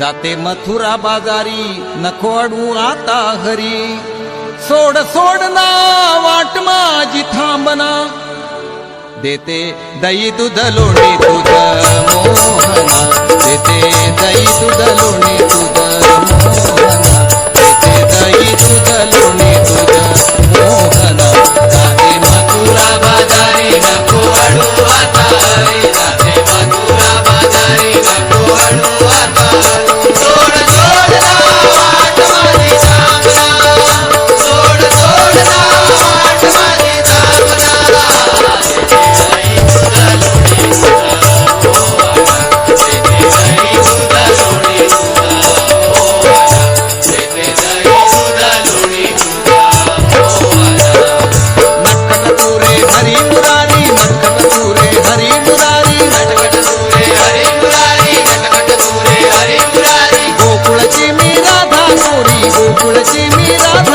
जाते मथुरा बाजारी नको अडू आता हरी सोड सोडना वाट माझी थांबना देते दही दूध लोणी तुझ तुलसी मीरा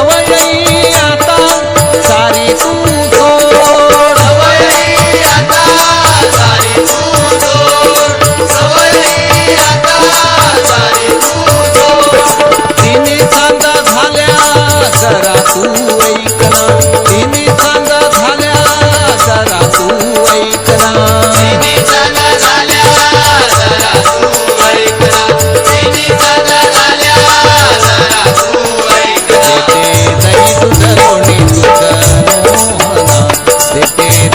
ಅವನ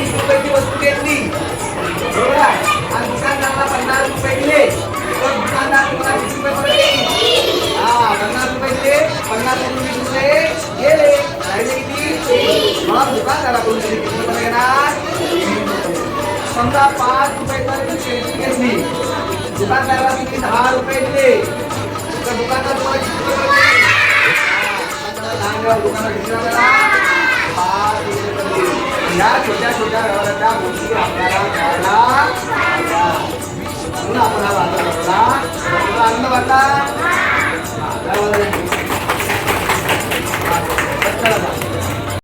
वीस रुपयाची वस्तू घेतली. बरोबर? आहे आणि दुकानदाराला पन्नास रुपये दिले. तर दुकानदार तुम्हाला वीस रुपये परत हा पन्नास रुपये दिले. पन्नास वीस रुपये गेले. राहिले किती? मग दुकानदाराकडून किती रुपये येणार समजा पाच रुपये परत घेतली. दुकानदाराला किती? दहा रुपये दिले. तर दुकानदार तुम्हाला किती रुपये लहान दुकानात घेतला पाच रुपये या छोट्या छोट्या व्यवहाराच्या गोष्टी आपल्याला करायला म्हणून आपण हा बाजार अन्न वाटा